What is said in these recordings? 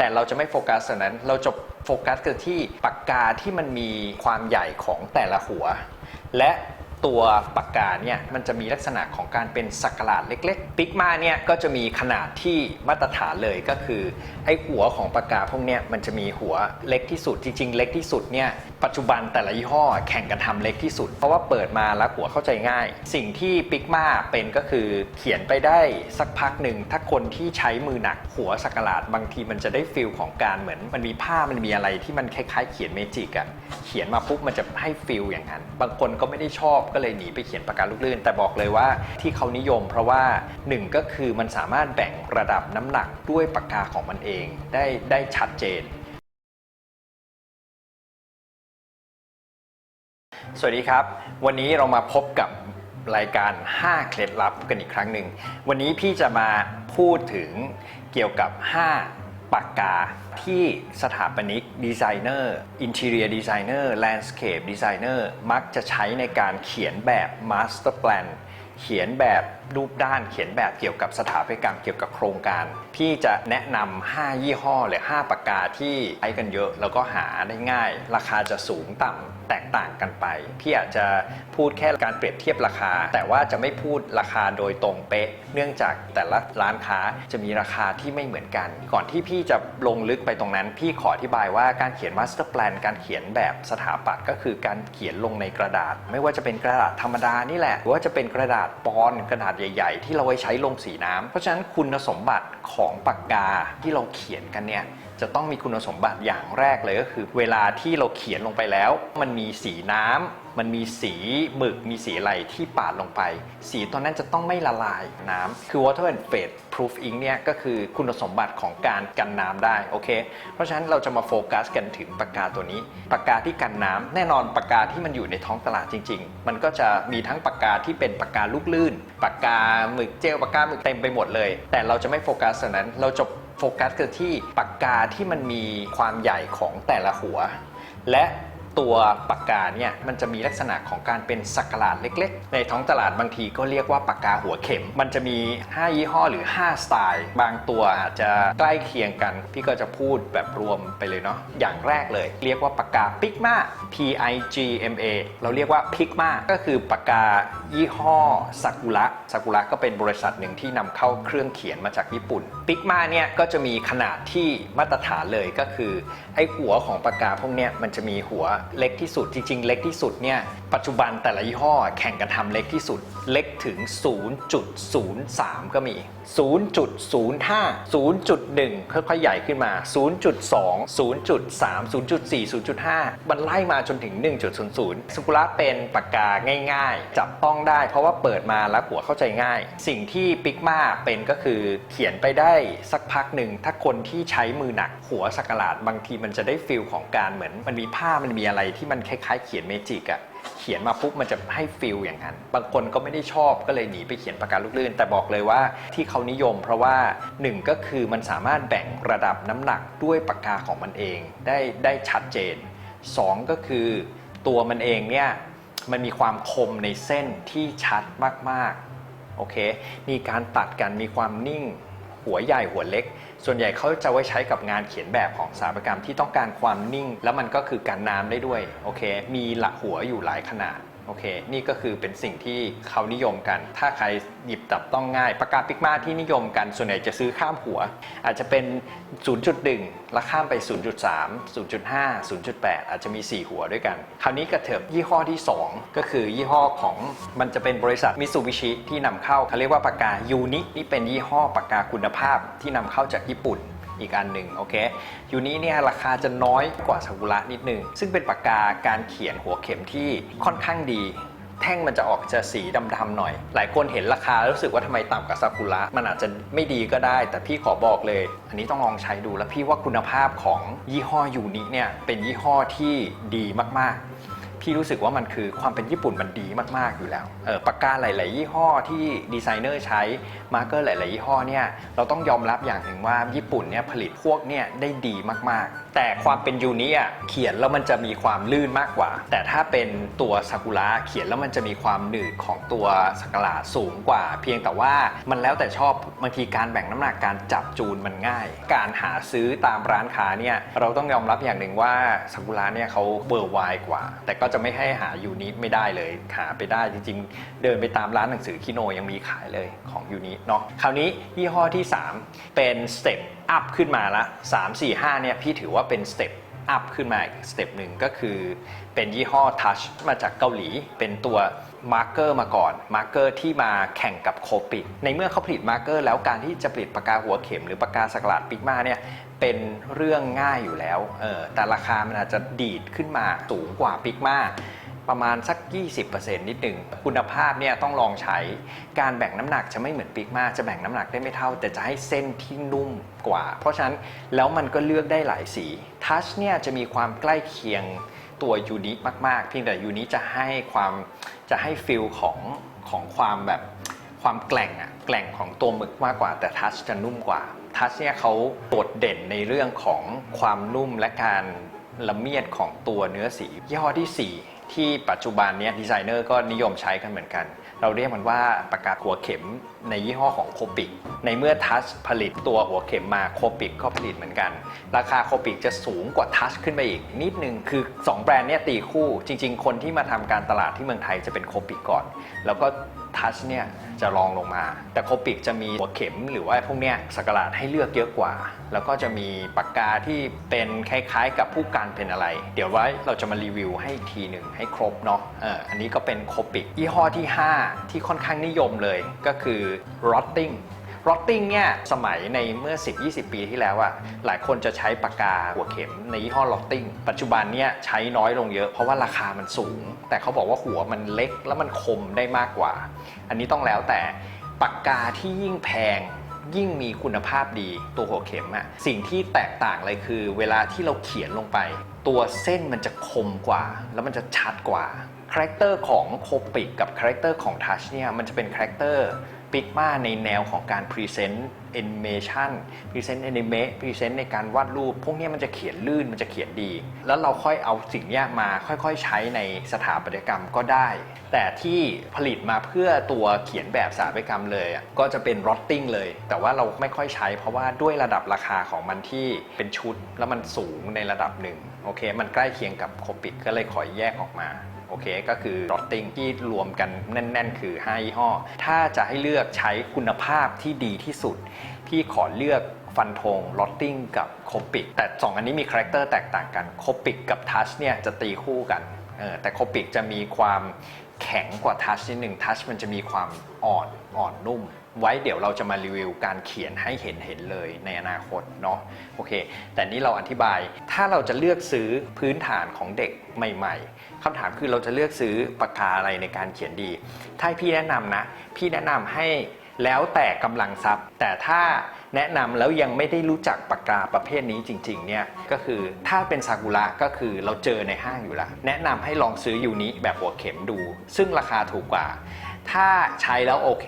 แต่เราจะไม่โฟกัสสนนั้น เราจะโฟกัสกันที่ปากกาที่มันมีความใหญ่ของแต่ละหัว และ ตัวปากกาเนี่ยมันจะมีลักษณะของการเป็นสักหลาดเล็กๆ ปิกมาเนี่ยก็จะมีขนาดที่มาตรฐานเลยก็คือไอ้หัวของปากกาพวกเนี้ยมันจะมีหัวเล็กที่สุดจริง ๆ เล็กที่สุดเนี่ยปัจจุบันแต่ละยี่ห้อแข่งกันทำเล็กที่สุด เพราะว่าเปิดมาแล้วหัวเข้าใจง่าย สิ่งที่ปิกมาเป็นก็คือเขียนไปได้สักพักหนึ่งถ้าคนที่ใช้มือหนักหัวสักหลาดบางทีมันจะได้ฟิลของการเหมือนมันมีผ้ามันมีอะไรที่มันคล้ายๆ เขียนเมจิกอะเขียนมาปุ๊บมันจะให้ฟิลอย่างนั้น บางคนก็ไม่ได้ชอบก็เลยหนีไปเขียนปากกาลูกลื่น แต่บอกเลยว่าที่เขานิยม เพราะว่าหนึ่งก็คือมันสามารถแบ่งระดับน้ำหนักด้วยปากกาของมันเอง ได้ได้ชัดเจน สวัสดีครับ วันนี้เรามาพบกับรายการ 5 เคล็ดลับกันอีกครั้งหนึ่ง วันนี้พี่จะมาพูดถึงเกี่ยวกับ 5 ปากกาที่สถาปนิกดีไซเนอร์อินเท i รียดีไซเนอร์แลนด์สเคปดีไซเนอร์มักจะใช้ในการเขียนแบบมาสเตอร์แพลนเขียนแบบ รูปด้านเขียนแบบเกี่ยวกับสถาปัตยกรรมเกี่ยวกับโครงการ พี่จะแนะนำ5ยี่ห้อหรือ 5 ปากกาที่ใช้กันเยอะแล้วก็หาได้ง่าย ราคาจะสูงต่ำแตกต่างกันไป พี่อาจจะพูดแค่การเปรียบเทียบราคา แต่ว่าจะไม่พูดราคาโดยตรงเป๊ะ เนื่องจากแต่ละร้านค้าจะมีราคาที่ไม่เหมือนกัน ก่อนที่พี่จะลงลึกไปตรงนั้น พี่ขออธิบายว่าการเขียนมาสเตอร์ a n การเขียนแบบสถาปัตย์ก็คือการเขียนลงในกระดาษ ไม่ว่าจะเป็นกระดาษธรรมดานี่แหละหรือว่าจะเป็นกระดาษปอนกระดาษใหญ่ ๆ ที่เราไว้ใช้ลงสีน้ำเพราะฉะนั้นคุณสมบัติของปากกาที่เราเขียนกันเนี่ยจะต้องมีคุณสมบัติอย่างแรกเลยก็คือ เวลาที่เราเขียนลงไปแล้ว มันมีสีน้ำมันมีสีหมึกมีสีอะไรที่ปาดลงไป สีตัวนั้นจะต้องไม่ละลายน้ำคือ water and fade proof ink เนี่ยก็คือคุณสมบัติของการกันน้ำได้โอเค เพราะฉะนั้นเราจะมาโฟกัสกันถึงปากกาตัวนี้ ปากกาที่กันน้ำแน่นอนปากกาที่มันอยู่ในท้องตลาดจริง ๆ มันก็จะมีทั้งปากกาที่เป็นปากกาลูกลื่น ปากกาหมึกเจลปากกาหมึกเต็มไปหมดเลย แต่เราจะไม่โฟกัสสนั้นเราจะโฟกัสกันที่ปากกาที่มันมีความใหญ่ของแต่ละหัว และ ตัวปากกาเนี่ยมันจะมีลักษณะของการเป็นสักหลาดเล็ก ๆ ในท้องตลาดบางทีก็เรียกว่าปากกาหัวเข็ม มันจะมี 5 ยี่ห้อหรือ 5 สไตล์ บางตัวอาจจะใกล้เคียงกัน พี่ก็จะพูดแบบรวมไปเลยเนาะอย่างแรกเลย เรียกว่าปากกาปิกมา P I G M A เราเรียกว่าพิกมาก็คือปากกายี่ห้อซากุระซากุระก็เป็นบริษัทหนึ่งที่นำเข้าเครื่องเขียนมาจากญี่ปุ่นปิกมาเนี่ยก็จะมีขนาดที่มาตรฐานเลยก็คือไอ้หัวของปากกาพวกเนี้ยมันจะมีหัวเล็กที่สุดจริง ๆ เล็กที่สุดเนี่ยปัจจุบันแต่ละยี่ห้อแข่งกันทำเล็กที่สุดเล็กถึง 0.03 ก็มี 0.05 0.1 ค่อยๆใหญ่ขึ้นมา 0.2 0.3 0.4 0.5 มันไล่มาจนถึง 1.00 สุกุระเป็นปากกาง่ายๆ จับต้องได้เพราะว่าเปิดมาแล้วหัวเข้าใจง่าย สิ่งที่ปิกมาเป็นก็คือเขียนไปได้สักพักหนึ่ง ถ้าคนที่ใช้มือหนักหัวสักหลาดบางทีมันจะได้ฟิลของการเหมือน มันมีผ้ามันมีอะไรที่มันคล้ายๆ เขียนเมจิกอะ เขียนมาปุ๊บมันจะให้ฟิลอย่างนั้น บางคนก็ไม่ได้ชอบก็เลยหนีไปเขียนปากกาลูกลื่น แต่บอกเลยว่าที่เขานิยม เพราะว่าหนึ่งก็คือมันสามารถแบ่งระดับน้ำหนักด้วยปากกาของมันเองได้ได้ชัดเจนสองก็คือตัวมันเองเนี่ยมันมีความคมในเส้นที่ชัดมากๆโอเค มีการตัดกันมีความนิ่ง หัวใหญ่หัวเล็ก ส่วนใหญ่เขาจะไว้ใช้กับงานเขียนแบบของสถาปัตยกรรมที่ต้องการความนิ่ง แล้วมันก็คือการน้ำได้ด้วยโอเค มีหลักหัวอยู่หลายขนาด โอเค นี่ก็คือเป็นสิ่งที่เขานิยมกัน ถ้าใครหยิบจับต้องง่าย ปากกาปิกมาที่นิยมกัน ส่วนใหญ่จะซื้อข้ามหัว อาจจะเป็น 0.1 แล้วข้ามไป 0.3 0.5 0.8 อาจจะมี 4 หัวด้วยกัน คราวนี้กระเถิบยี่ห้อที่ 2 ก็คือยี่ห้อของมันจะเป็นบริษัทมิตซูบิชิที่นำเข้าเขาเรียกว่าปากกายูนินี่เป็นยี่ห้อปากกาคุณภาพที่นำเข้าจากญี่ปุ่น อีกอันหนึ่งโอเคอยู่นี้เนี่ยราคาจะน้อยกว่าซากุระนิดนึง ซึ่งเป็นปากกาการเขียนหัวเข็มที่ค่อนข้างดี แท่งมันจะออกจะสีดำๆหน่อย หลายคนเห็นราคาแล้วรู้สึกว่าทำไมต่ำกว่าซากุระมันอาจจะไม่ดีก็ได้ แต่พี่ขอบอกเลย อันนี้ต้องลองใช้ดูแล้วพี่ว่าคุณภาพของยี่ห้อยูนิเนี่ยเป็นยี่ห้อที่ดีมากๆ พี่รู้สึกว่ามันคือความเป็นญี่ปุ่นมันดีมาก ๆ อยู่แล้วเออปากกาหลาย ๆ ยี่ห้อที่ดีไซเนอร์ใช้มาร์กเกอร์หลาย ๆ ยี่ห้อเนี่ยเราต้องยอมรับอย่างหนึ่งว่าญี่ปุ่นเนี่ยผลิตพวกเนี่ยได้ดีมาก ๆ แต่ความเป็นยูนิอะเขียนแล้วมันจะมีความลื่นมากกว่า แต่ถ้าเป็นตัวซากุระเขียนแล้วมันจะมีความหนืดของตัวสักหลาสูงกว่า เพียงแต่ว่ามันแล้วแต่ชอบบางทีการแบ่งน้ำหนักการจับจูนมันง่าย การหาซื้อตามร้านค้าเนี่ยเราต้องยอมรับอย่างหนึ่งว่าซากุระเนี่ยเขาเบอร์ไวกว่า แต่ก็จะไม่ให้หายูนิไม่ได้เลยหาไปได้จริง ๆ เดินไปตามร้านหนังสือคิโนยังมีขายเลยของยูนิเนาะคราวนี้ยี่ห้อที่ 3 เป็นสเต็ป อัพขึ้นมาละ3 4 5เนี่ยพี่ถือว่าเป็นสเต็ปอัพขึ้นมาอีกสเต็ปหนึ่งก็คือเป็นยี่ห้อ Touch มาจากเกาหลี เป็นตัวมาร์กเกอร์มาก่อนมาร์กเกอร์ที่มาแข่งกับโคปิก ในเมื่อเขาผลิตมาร์กเกอร์แล้วการที่จะผลิตปากกาหัวเข็มหรือปากกาสกลาดปิกมาเนี่ยเป็นเรื่องง่ายอยู่แล้วเออแต่ราคามันอาจจะดีดขึ้นมาสูงกว่าปิกมา ประมาณสัก 20%นิดหนึ่งคุณภาพเนี่ยต้องลองใช้การแบ่งน้ำหนักจะไม่เหมือนปิกมาจะแบ่งน้ำหนักได้ไม่เท่า แต่จะให้เส้นที่นุ่มกว่า เพราะฉะนั้นแล้วมันก็เลือกได้หลายสีทัชเนี่ยจะมีความใกล้เคียงตัวยูนิมากๆ เพียงแต่ยูนิจะให้ความจะให้ฟิลของของความแบบความแกล่งอะแกล่งของตัวหมึกมากกว่า แต่ทัชจะนุ่มกว่าทัชเนี่ยเขาโดดเด่นในเรื่องของความนุ่มและการละเมียดของตัวเนื้อสียี่ห้อที่ 4 ที่ปัจจุบันเนี้ดีไซเนอร์ก็นิยมใช้กันเหมือนกัน เราเรียกมันว่าปากกาหัวเข็มในยี่ห้อของโคปิก ในเมื่อทัชผลิตตัวหัวเข็มมาโคปิกก็ผลิตเหมือนกัน ราคาโคปิกจะสูงกว่าทัชขึ้นไปอีกนิดนึง คือ 2 แบรนด์เนี้ยตีคู่ จริง ๆ คนที่มาทำการตลาดที่เมืองไทยจะเป็นโคปิกก่อน แล้วก็ทัชเนี่ยจะรองลงมา แต่โคปิกจะมีหัวเข็มหรือว่าพวกเนี้ยสกราดให้เลือกเยอะกว่า แล้วก็จะมีปากกาที่เป็นคล้ายๆ กับผู้การเป็นอะไร เดี๋ยวไว้เราจะมารีวิวให้อีกทีหนึ่งให้ครบเนาะเอออันนี้ก็เป็นโคปิกยี่ห้อที่ 5 ที่ค่อนข้างนิยมเลยก็คือ Rotting รอตติ้งเนี่ยสมัยในเมื่อ 10-20 ปีที่แล้วอะหลายคนจะใช้ปากกาหัวเข็มในยี่ห้อรอตติ้งปัจจุบันเนี่ยใช้น้อยลงเยอะเพราะว่าราคามันสูง แต่เขาบอกว่าหัวมันเล็กแล้วมันคมได้มากกว่า อันนี้ต้องแล้วแต่ปากกาที่ยิ่งแพงยิ่งมีคุณภาพดีตัวหัวเข็มอะสิ่งที่แตกต่างเลยคือ เวลาที่เราเขียนลงไป ตัวเส้นมันจะคมกว่า แล้วมันจะชัดกว่าคาแรคเตอร์ของโคปิกกับคาแรคเตอร์ของทัชเนี่ยมันจะเป็นคาแรคเตอร์ ปิกมาในแนวของการพรีเซนต์แอนิเมชันพรีเซนต์แอนิเมะพรีเซนต์ในการวาดรูป พวกนี้มันจะเขียนลื่นมันจะเขียนดี แล้วเราค่อยเอาสิ่งนี้มาค่อยๆ ใช้ในสถาปัตยกรรมก็ได้ แต่ที่ผลิตมาเพื่อตัวเขียนแบบสถาปัตยกรรมเลยก็จะเป็นรอตติ้งเลย แต่ว่าเราไม่ค่อยใช้ เพราะว่าด้วยระดับราคาของมันที่เป็นชุด แล้วมันสูงในระดับหนึ่งโอเค มันใกล้เคียงกับโคปิกก็เลยขอแยกออกมา โอเคก็คือรอตติ้งที่รวมกันแน่น ๆ คือ5ยี่ห้อ ถ้าจะให้เลือกใช้คุณภาพที่ดีที่สุด พี่ขอเลือกฟันธงลอตติ้งกับโคปิก แต่ 2 อันนี้มีคาแรคเตอร์แตกต่างกันโคปิกกับทัชเนี่ยจะตีคู่กันเออแต่โคปิกจะมีความแข็งกว่าทัชนิดหนึ่งทัชมันจะมีความอ่อนอ่อนนุ่ม ไว้เดี๋ยวเราจะมารีวิวการเขียนให้เห็นเห็นเลยในอนาคตเนาะโอเค แต่นี่เราอธิบายถ้าเราจะเลือกซื้อพื้นฐานของเด็กใหม่ ๆคำถามคือเราจะเลือกซื้อปากกาอะไรในการเขียนดี ถ้าพี่แนะนำนะ พี่แนะนำให้แล้วแต่กำลังทรัพย์ แต่ถ้าแนะนำแล้วยังไม่ได้รู้จักปากกาประเภทนี้จริงๆเนี่ยก็คือถ้าเป็นซากุระก็คือเราเจอในห้างอยู่ล้วแนะนำให้ลองซื้อยูนิแบบหัวเข็มดู ซึ่งราคาถูกกว่า ถ้าใช้แล้วโอเค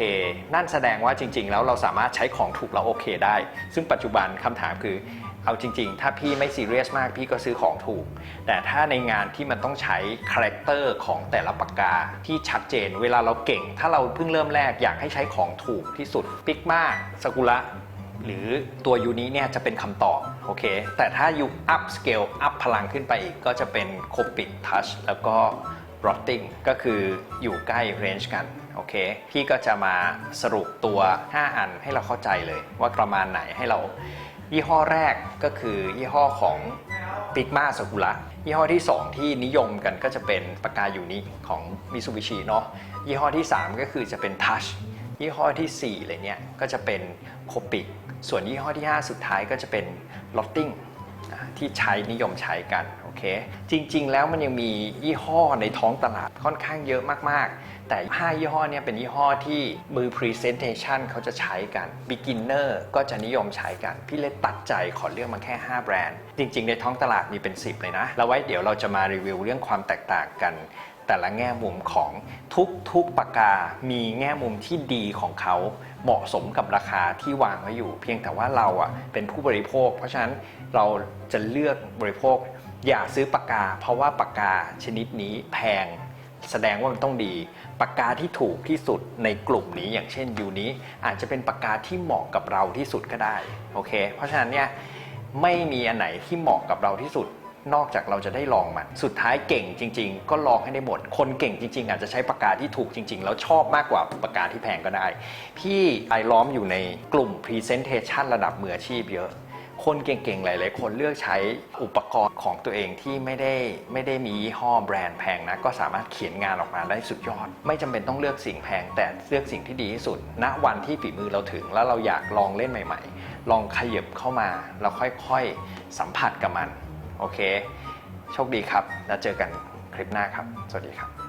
นั่นแสดงว่าจริง ๆ แล้วเราสามารถใช้ของถูกแล้วโอเคได้ ซึ่งปัจจุบันคำถามคือเอาจริง ๆ ถ้าพี่ไม่ซีเรียสมากพี่ก็ซื้อของถูก แต่ถ้าในงานที่มันต้องใช้คาแรคเตอร์ของแต่ละปากกาที่ชัดเจน เวลาเราเก่ง ถ้าเราเพิ่งเริ่มแรกอยากให้ใช้ของถูกที่สุด ปิกมาสกุระหรือตัวยูนี้เนี่ยจะเป็นคำตอบโอเค แต่ถ้ายูอัพสเกลอัพพลังขึ้นไปอีกก็จะเป็นโคปิกทัชแล้วก็รอตติ้งก็คืออยู่ใกล้เรนจ์กัน โอเค พี่ก็จะมาสรุปตัว 5 อันให้เราเข้าใจเลย ว่าประมาณไหนให้เรา ยี่ห้อแรกก็คือยี่ห้อของ p i g m a s a k u r a ยี่ห้อที่ 2 ที่นิยมกันก็จะเป็นปากกายูนิของ Mitsubishi เนาะยี่ห้อที่ 3 ก็คือจะเป็น Touch ยี่ห้อทีสี่4เลยเนี่ยก็จะเป็น Copic ส่วนยี่ห้อที่ 5 สุดท้ายก็จะเป็น Lotting ที่ใช้นิยมใช้กัน เค จริง ๆ แล้วมันยังมียี่ห้อในท้องตลาดค่อนข้างเยอะมาก ๆ แต่ 5 ยี่ห้อเนี่ยเป็นยี่ห้อที่มือ Presentation เขาจะใช้กัน Beginner ก็จะนิยมใช้กัน พี่เลยตัดใจขอเลือกมาแค่ 5 แบรนด์ จริง ๆ ในท้องตลาดมีเป็น 10 เลยนะ แล้วไว้เดี๋ยวเราจะมารีวิวเรื่องความแตกต่างกันแต่ละแง่มุมของทุกทุกปากกา มีแง่มุมที่ดีของเขา เหมาะสมกับราคาที่วางไว้อยู่ เพียงแต่ว่าเราอะเป็นผู้บริโภค เพราะฉะนั้นเราจะเลือกบริโภค อย่าซื้อปากกา เพราะว่าปากกาชนิดนี้แพง แสดงว่ามันต้องดี ปากกาที่ถูกที่สุดในกลุ่มนี้อย่างเช่นยูนี้อาจจะเป็นปากกาที่เหมาะกับเราที่สุดก็ได้โอเค เพราะฉะนั้นเนี่ยไม่มีอันไหนที่เหมาะกับเราที่สุดนอกจากเราจะได้ลองมัน สุดท้ายเก่งจริง ๆ ก็ลองให้ได้หมด คนเก่งจริง ๆ อาจจะใช้ปากกาที่ถูกจริง ๆ แล้วชอบมากกว่าปากกาที่แพงก็ได้ พี่ไอล้อมอยู่ในกลุ่ม Presentation ระดับมืออาชีพเยอะ คนเก่งๆ หลายๆ คนเลือกใช้อุปกรณ์ของตัวเองที่ไม่ได้ไม่ได้มียี่ห้อแบรนด์แพงนะ ก็สามารถเขียนงานออกมาได้สุดยอด ไม่จำเป็นต้องเลือกสิ่งแพง แต่เลือกสิ่งที่ดีที่สุดณวันที่ฝีมือเราถึง แล้วเราอยากลองเล่นใหม่ ๆ ลองขยับเข้ามา แล้วค่อยๆ สัมผัสกับมัน โอเค โชคดีครับ แล้วเจอกันคลิปหน้าครับ สวัสดีครับ